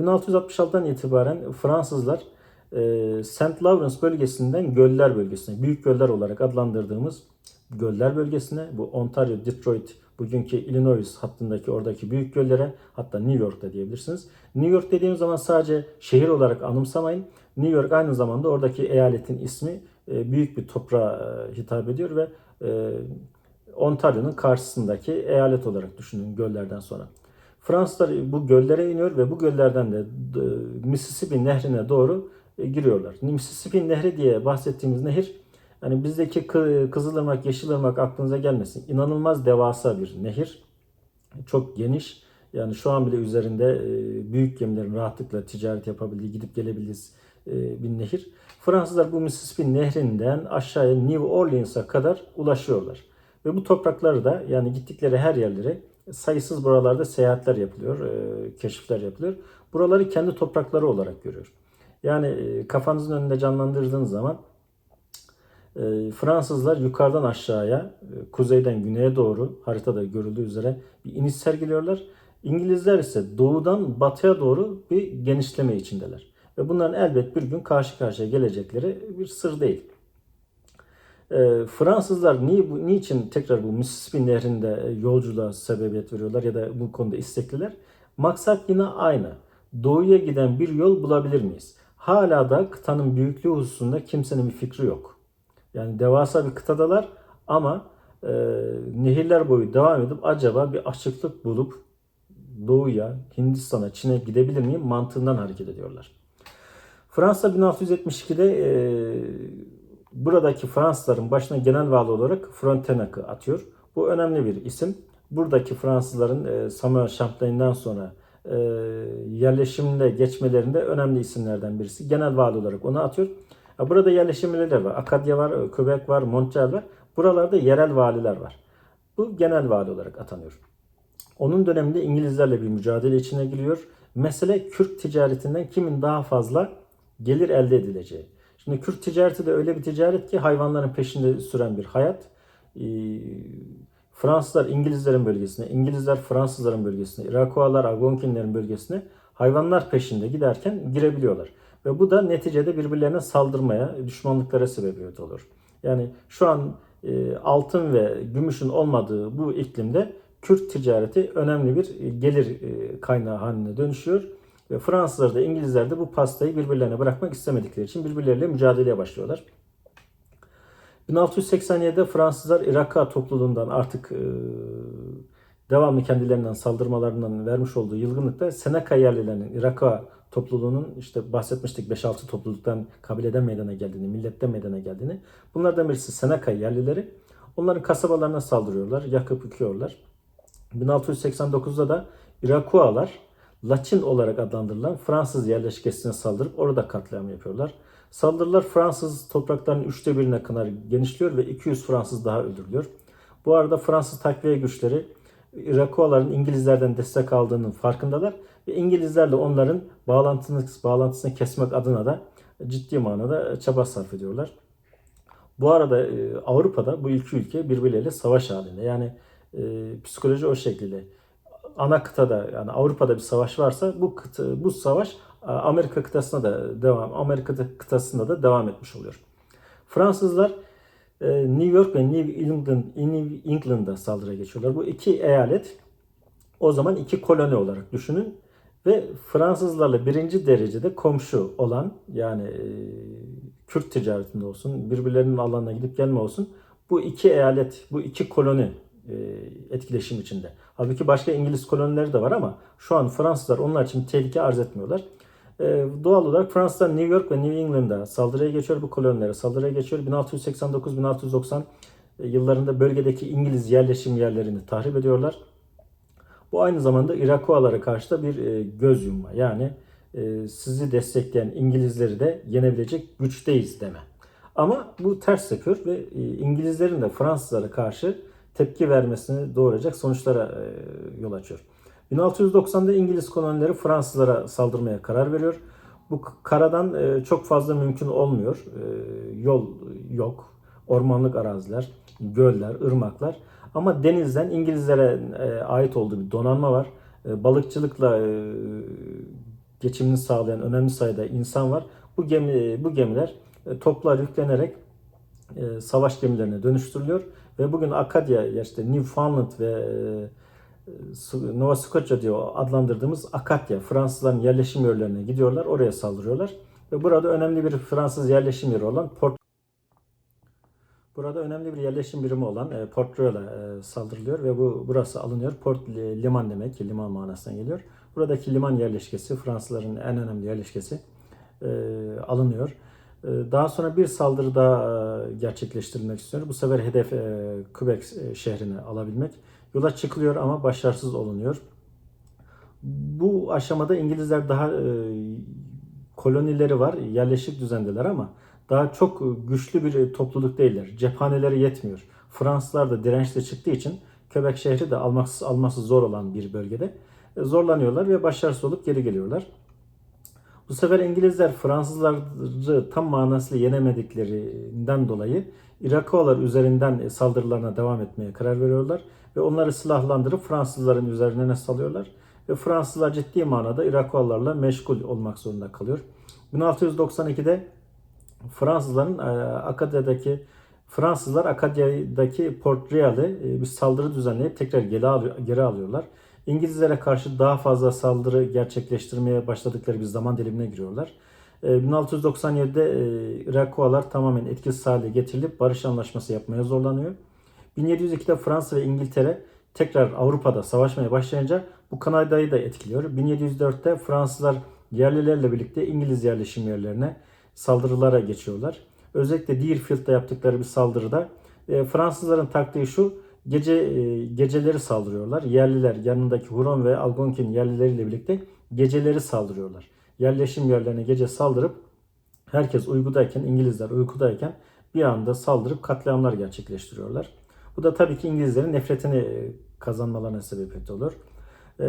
1666'dan itibaren Fransızlar e, Saint Lawrence bölgesinden göller bölgesine, büyük göller olarak adlandırdığımız göller bölgesine, bu Ontario, Detroit, bugünkü Illinois hattındaki oradaki büyük göllere, hatta New York'ta diyebilirsiniz. New York dediğimiz zaman sadece şehir olarak anımsamayın. New York aynı zamanda oradaki eyaletin ismi e, büyük bir toprağa e, hitap ediyor ve Ontario'nun karşısındaki eyalet olarak düşünün göllerden sonra. Fransızlar bu göllere iniyor ve bu göllerden de e, Mississippi nehrine doğru e, giriyorlar. Mississippi nehri diye bahsettiğimiz nehir hani bizdeki Kı- Kızılırmak, Yeşilırmak aklınıza gelmesin. İnanılmaz devasa bir nehir. Çok geniş. Yani şu an bile üzerinde e, büyük gemilerin rahatlıkla ticaret yapabildiği, gidip gelebildiği bir nehir. Fransızlar bu Mississippi nehrinden aşağıya New Orleans'a kadar ulaşıyorlar. Ve bu toprakları da yani gittikleri her yerlere sayısız buralarda seyahatler yapılıyor, e, keşifler yapılıyor. Buraları kendi toprakları olarak görüyor. Yani e, kafanızın önünde canlandırdığınız zaman e, Fransızlar yukarıdan aşağıya, kuzeyden güneye doğru haritada görüldüğü üzere bir iniş sergiliyorlar. İngilizler ise doğudan batıya doğru bir genişleme içindeler. Ve bunların elbet bir gün karşı karşıya gelecekleri bir sır değil. E, Fransızlar ni, bu- niçin tekrar bu Mississippi nehrinde e, yolculuğa sebebiyet veriyorlar ya da bu konuda istekliler? Maksat yine aynı. Doğuya giden bir yol bulabilir miyiz? Hala da kıtanın büyüklüğü hususunda kimsenin bir fikri yok. Yani devasa bir kıtadalar ama e, nehirler boyu devam edip acaba bir açıklık bulup doğuya, Hindistan'a, Çin'e gidebilir miyim mantığından hareket ediyorlar. Fransa 1672'de e, buradaki Fransızların başına genel vali olarak Frontenac'ı atıyor. Bu önemli bir isim. Buradaki Fransızların e, Samuel Champlain'den sonra e, yerleşimine geçmelerinde önemli isimlerden birisi. Genel vali olarak onu atıyor. Ha, Burada yerleşimler var. Akadya var, e, Quebec var, Montreal var. Buralarda yerel valiler var. Bu genel vali olarak atanıyor. Onun döneminde İngilizlerle bir mücadele içine giriyor. Mesele Kürk ticaretinden kimin daha fazla gelir elde edileceği. Şimdi Kürk ticareti de öyle bir ticaret ki hayvanların peşinde süren bir hayat. Ee, Fransızlar İngilizlerin bölgesine, İngilizler Fransızların bölgesine, Irakualar Algonkinlerin bölgesine hayvanlar peşinde giderken girebiliyorlar. Ve bu da neticede birbirlerine saldırmaya, düşmanlıklara sebebiyet olur. Yani şu an e, altın ve gümüşün olmadığı bu iklimde Kürt ticareti önemli bir gelir e, kaynağı haline dönüşüyor. Ve Fransızlar da İngilizler de bu pastayı birbirlerine bırakmak istemedikleri için birbirleriyle mücadeleye başlıyorlar. 1687'de Fransızlar Irak'a topluluğundan artık e, devamlı kendilerinden saldırmalarından vermiş olduğu yılgınlıkta Seneca yerlilerinin Irak'a topluluğunun işte bahsetmiştik 5-6 topluluktan kabileden meydana geldiğini, milletten meydana geldiğini. Bunlardan birisi Seneca yerlileri. Onların kasabalarına saldırıyorlar, yakıp yıkıyorlar. 1689'da da Irakualar Laçin olarak adlandırılan Fransız yerleşkesine saldırıp orada katliam yapıyorlar. Saldırılar Fransız topraklarının üçte birine kadar genişliyor ve 200 Fransız daha öldürülüyor. Bu arada Fransız takviye güçleri Irakuaların İngilizlerden destek aldığının farkındalar ve İngilizlerle onların bağlantısını, bağlantısını kesmek adına da ciddi manada çaba sarf ediyorlar. Bu arada e, Avrupa'da bu iki ülke birbirleriyle savaş halinde. Yani e, psikoloji o şekilde. Ana kıtada yani Avrupa'da bir savaş varsa bu kıta, bu savaş e, Amerika kıtasına da devam Amerika kıtasında da devam etmiş oluyor. Fransızlar e, New York ve New England New England'a saldırıya geçiyorlar. Bu iki eyalet o zaman iki koloni olarak düşünün ve Fransızlarla birinci derecede komşu olan yani e, Kürt ticaretinde olsun, birbirlerinin alanına gidip gelme olsun bu iki eyalet, bu iki koloni etkileşim içinde. Halbuki başka İngiliz kolonileri de var ama şu an Fransızlar onlar için tehlike arz etmiyorlar. E, doğal olarak Fransızlar New York ve New England'a saldırıya geçiyor, bu kolonilere saldırıya geçiyor. 1689-1690 yıllarında bölgedeki İngiliz yerleşim yerlerini tahrip ediyorlar. Bu aynı zamanda Irakualara karşı da bir e, göz yumma. Yani e, sizi destekleyen İngilizleri de yenebilecek güçteyiz deme. Ama bu ters yapıyor ve e, İngilizlerin de Fransızlara karşı tepki vermesini doğuracak sonuçlara e, yol açıyor. 1690'da İngiliz kolonileri Fransızlara saldırmaya karar veriyor. Bu karadan e, çok fazla mümkün olmuyor. E, Yol yok, ormanlık araziler, göller, ırmaklar. Ama denizden İngilizlere ait olduğu bir donanma var. Balıkçılıkla geçimini sağlayan önemli sayıda insan var. Bu gemi bu gemiler toplar yüklenerek savaş gemilerine dönüştürülüyor ve bugün Akadya ya işte Newfoundland ve e, Nova Scotia diye adlandırdığımız Akatya Fransızların yerleşim yerlerine gidiyorlar. Oraya saldırıyorlar. Ve burada önemli bir Fransız yerleşim yeri olan Port Burada önemli bir yerleşim birimi olan e, Port Royal'a e, saldırılıyor ve bu burası alınıyor. Port li- liman demek ki liman manasına geliyor. Buradaki liman yerleşkesi Fransızların en önemli yerleşkesi e, alınıyor. E, daha sonra bir saldırı daha e, gerçekleştirilmek istiyor. Bu sefer hedef e, Quebec e, şehrini alabilmek. Yola çıkılıyor ama başarısız olunuyor. Bu aşamada İngilizler daha kolonileri var, yerleşik düzendeler ama daha çok güçlü bir topluluk değiller. Cephaneleri yetmiyor. Fransızlar da dirençle çıktığı için Quebec şehri de alması, alması zor olan bir bölgede zorlanıyorlar ve başarısız olup geri geliyorlar. Bu sefer İngilizler Fransızları tam manasıyla yenemediklerinden dolayı Irakalılar üzerinden saldırılarına devam etmeye karar veriyorlar ve onları silahlandırıp Fransızların üzerine salıyorlar ve Fransızlar ciddi manada Irakalılarla meşgul olmak zorunda kalıyor. 1692'de Fransızların e, Akadya'daki Fransızlar Akadya'daki Port Royal'e e, bir saldırı düzenleyip tekrar geri alıyorlar. İngilizlere karşı daha fazla saldırı gerçekleştirmeye başladıkları bir zaman dilimine giriyorlar. E, 1697'de e, Irakovalar tamamen etkisiz hale getirilip barış anlaşması yapmaya zorlanıyor. 1702'de Fransa ve İngiltere tekrar Avrupa'da savaşmaya başlayınca bu Kanada'yı da etkiliyor. 1704'te Fransızlar yerlilerle birlikte İngiliz yerleşim yerlerine saldırılara geçiyorlar. Özellikle Deerfield'da yaptıkları bir saldırıda e, Fransızların taktiği şu gece e, geceleri saldırıyorlar. Yerliler yanındaki Huron ve Algonquin yerlileriyle birlikte geceleri saldırıyorlar. Yerleşim yerlerine gece saldırıp herkes uykudayken İngilizler uykudayken bir anda saldırıp katliamlar gerçekleştiriyorlar. Bu da tabii ki İngilizlerin nefretini e, kazanmalarına sebebiyet olur. E,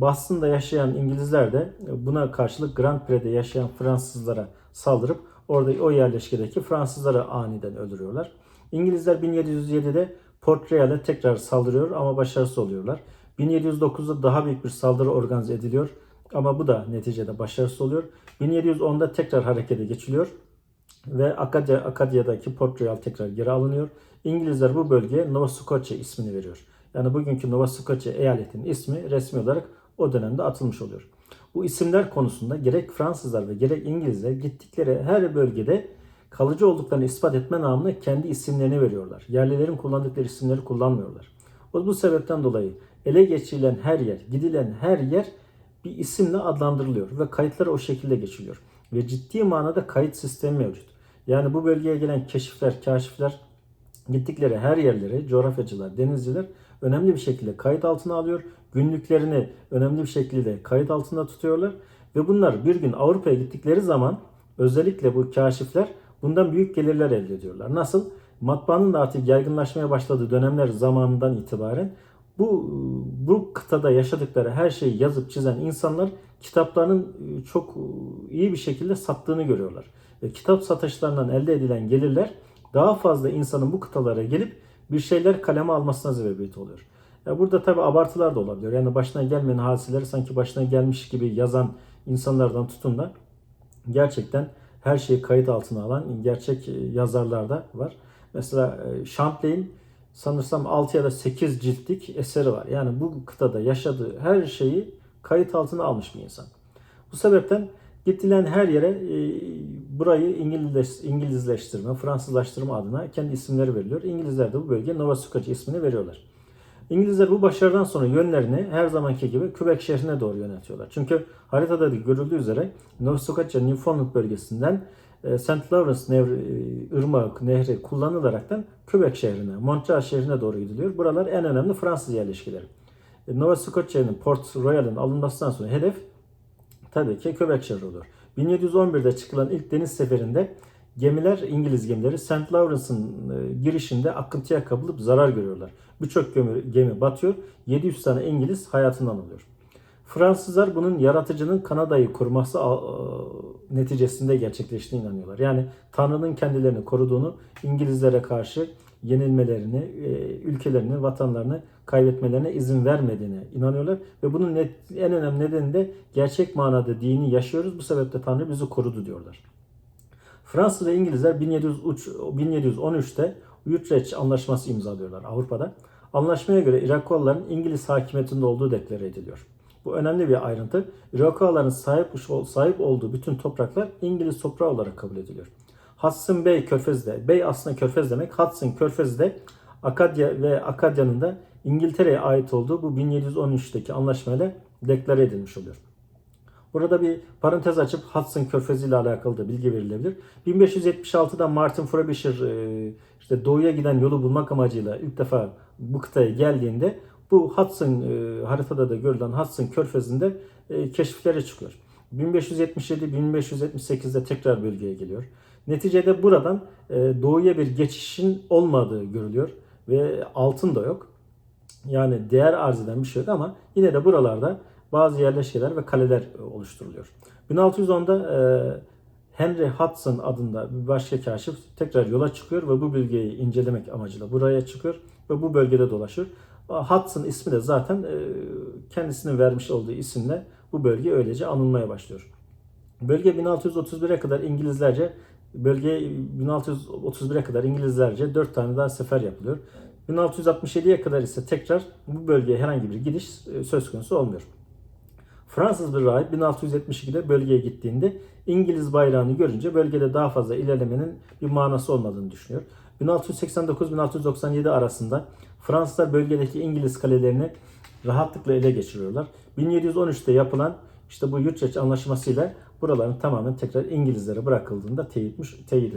Boston'da yaşayan İngilizler de buna karşılık Grand Pre'de yaşayan Fransızlara saldırıp orada o yerleşkedeki Fransızları aniden öldürüyorlar. İngilizler 1707'de Port Royal'e tekrar saldırıyor ama başarısız oluyorlar. 1709'da daha büyük bir saldırı organize ediliyor ama bu da neticede başarısız oluyor. 1710'da tekrar harekete geçiliyor ve Akadya, Akadya'daki Port Royal tekrar geri alınıyor. İngilizler bu bölgeye Nova Scotia ismini veriyor. Yani bugünkü Nova Scotia eyaletinin ismi resmi olarak o dönemde atılmış oluyor. Bu isimler konusunda gerek Fransızlar ve gerek İngilizler gittikleri her bölgede kalıcı olduklarını ispat etme namına kendi isimlerini veriyorlar. Yerlilerin kullandıkları isimleri kullanmıyorlar. O bu sebepten dolayı ele geçirilen her yer, gidilen her yer bir isimle adlandırılıyor ve kayıtlar o şekilde geçiliyor. Ve ciddi manada kayıt sistemi mevcut. Yani bu bölgeye gelen keşifler, kaşifler gittikleri her yerleri coğrafyacılar, denizciler önemli bir şekilde kayıt altına alıyor. Günlüklerini önemli bir şekilde kayıt altında tutuyorlar. Ve bunlar bir gün Avrupa'ya gittikleri zaman özellikle bu kaşifler bundan büyük gelirler elde ediyorlar. Nasıl? Matbaanın da artık yaygınlaşmaya başladığı dönemler zamanından itibaren bu bu kıtada yaşadıkları her şeyi yazıp çizen insanlar kitaplarının çok iyi bir şekilde sattığını görüyorlar. Ve kitap satışlarından elde edilen gelirler daha fazla insanın bu kıtalara gelip bir şeyler kaleme almasına sebebiyet oluyor. Ya burada tabi abartılar da olabiliyor. Yani başına gelmeyen hadiseleri sanki başına gelmiş gibi yazan insanlardan tutun da gerçekten her şeyi kayıt altına alan gerçek yazarlar da var. Mesela e, Champlain sanırsam 6 ya da 8 ciltlik eseri var. Yani bu kıtada yaşadığı her şeyi kayıt altına almış bir insan. Bu sebepten gittilen her yere e, burayı İngiliz, İngilizleştirme, Fransızlaştırma adına kendi isimleri veriliyor. İngilizler de bu bölgeye Nova Scotia ismini veriyorlar. İngilizler bu başarıdan sonra yönlerini her zamanki gibi Quebec şehrine doğru yöneltiyorlar. Çünkü haritada da görüldüğü üzere Nova Scotia Newfoundland bölgesinden e, St. Lawrence Nehri, e, Irmağı Nehri kullanılaraktan Quebec şehrine, Montreal şehrine doğru gidiliyor. Buralar en önemli Fransız yerleşkeleri. E, Nova Scotia'nın Port Royal'ın alınmasından sonra hedef tabii ki Quebec şehri olur. 1711'de çıkılan ilk deniz seferinde gemiler, İngiliz gemileri St. Lawrence'ın girişinde akıntıya kapılıp zarar görüyorlar. Birçok gemi, gemi batıyor. 700 tane İngiliz hayatından alıyor. Fransızlar bunun yaratıcının Kanada'yı kurması neticesinde gerçekleştiğine inanıyorlar. Yani Tanrı'nın kendilerini koruduğunu, İngilizlere karşı yenilmelerini, ülkelerini, vatanlarını kaybetmelerine izin vermediğine inanıyorlar ve bunun en önemli nedeni de gerçek manada dini yaşıyoruz. Bu sebeple Tanrı bizi korudu diyorlar. Fransız ve İngilizler 1703 1713'te Utrecht Anlaşması imzalıyorlar Avrupa'da. Anlaşmaya göre Iroquois'ların İngiliz hakimiyetinde olduğu deklare ediliyor. Bu önemli bir ayrıntı. Iroquois'ların sahip, sahip olduğu bütün topraklar İngiliz toprağı olarak kabul ediliyor. Hudson Bay Körfezi'de, Bay aslında körfez demek. Hudson Körfezi'de Akadya ve Akadya'nın da İngiltere'ye ait olduğu bu 1713'teki anlaşmayla deklare edilmiş oluyor. Burada bir parantez açıp Hudson Körfezi ile alakalı da bilgi verilebilir. 1576'da Martin Frobisher e, işte doğuya giden yolu bulmak amacıyla ilk defa bu kıtaya geldiğinde bu Hudson e, haritada da görülen Hudson Körfezi'nde e, keşiflere çıkıyor. 1577-1578'de tekrar bölgeye geliyor. Neticede buradan doğuya bir geçişin olmadığı görülüyor ve altın da yok. Yani değer arz eden bir şey yok ama yine de buralarda bazı yerleşkeler ve kaleler e, oluşturuluyor. 1610'da e, Henry Hudson adında bir başka kaşif tekrar yola çıkıyor ve bu bölgeyi incelemek amacıyla buraya çıkıyor ve bu bölgede dolaşıyor. Hudson ismi de zaten e, kendisinin vermiş olduğu isimle bu bölge öylece anılmaya başlıyor. Bölge 1631'e kadar İngilizlerce bölge 1631'e kadar İngilizlerce 4 tane daha sefer yapılıyor. 1667'ye kadar ise tekrar bu bölgeye herhangi bir gidiş söz konusu olmuyor. Fransız bir rahip 1672'de bölgeye gittiğinde İngiliz bayrağını görünce bölgede daha fazla ilerlemenin bir manası olmadığını düşünüyor. 1689-1697 arasında Fransızlar bölgedeki İngiliz kalelerini rahatlıkla ele geçiriyorlar. 1713'te yapılan işte bu Utrecht Anlaşması ile buraların tamamen tekrar İngilizlere bırakıldığında teyit, teyit